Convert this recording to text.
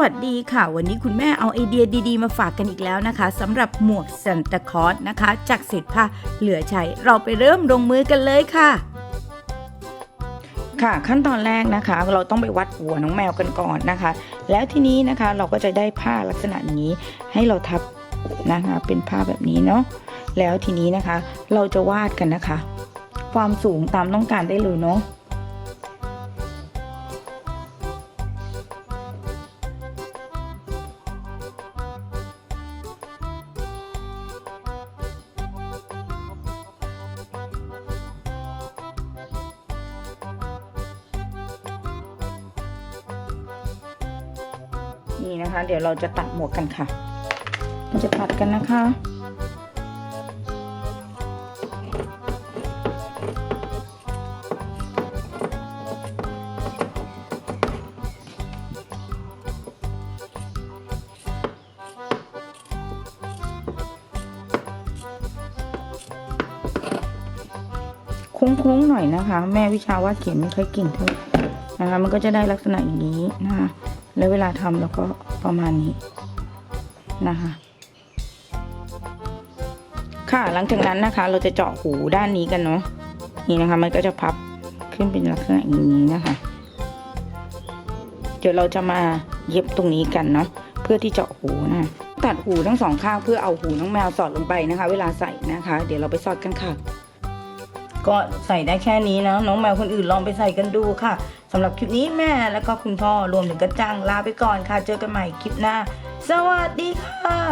วัสดีค่ะ วันนี้คุณแม่เอาไอเดียดีๆ มาฝากกันอีกแล้วนะคะสำหรับหมวกซันตาคอสนะคะ จากเศษผ้าเหลือใช้เราไปเริ่มลงมือกันเลยค่ะ ค่ะขั้นตอนแรกนะคะ เราต้องไปวัดหัวน้องแมวกันก่อนนะคะ แล้วทีนี้นะคะเราก็จะได้ผ้าลักษณะนี้ ให้เราทับนะคะ เป็นผ้าแบบนี้เนาะแล้วทีนี้นะคะ เราจะวาดกันนะคะ ความสูงตามต้องการได้เลยเนาะ นี่นะคะ เดี๋ยวเราจะตัดหมวกกันค่ะ เราจะตัดกันนะคะโค้งๆหน่อยนะคะ แม่วิชาวาดเขียนไม่ค่อยเก่งเท่านะคะ มันก็จะได้ลักษณะอย่างนี้นะคะ แล้วเวลาทำเราก็ประมาณนี้นะคะ ค่ะหลังจากนั้นนะคะ เราจะเจาะหูด้านนี้กันเนาะนี่นะคะ มันก็จะพับขึ้นเป็นลักษณะอย่างนี้นะคะ เดี๋ยวเราจะมาเย็บตรงนี้กันเนาะเพื่อที่เจาะหูนะตัดหูทั้งสองข้างเพื่อเอาหูน้องแมวสอดลงไปนะคะ เวลาใส่นะคะ เดี๋ยวเราไปสอดกันค่ะ ก็ใส่ได้แค่นี้นะ น้องแมวคนอื่นลองไปใส่กันดูค่ะสำหรับคลิปนี้แม่แล้วก็คุณพ่อรวมถึงกระจังลาไปก่อนค่ะ เจอกันใหม่คลิปหน้า สวัสดีค่ะ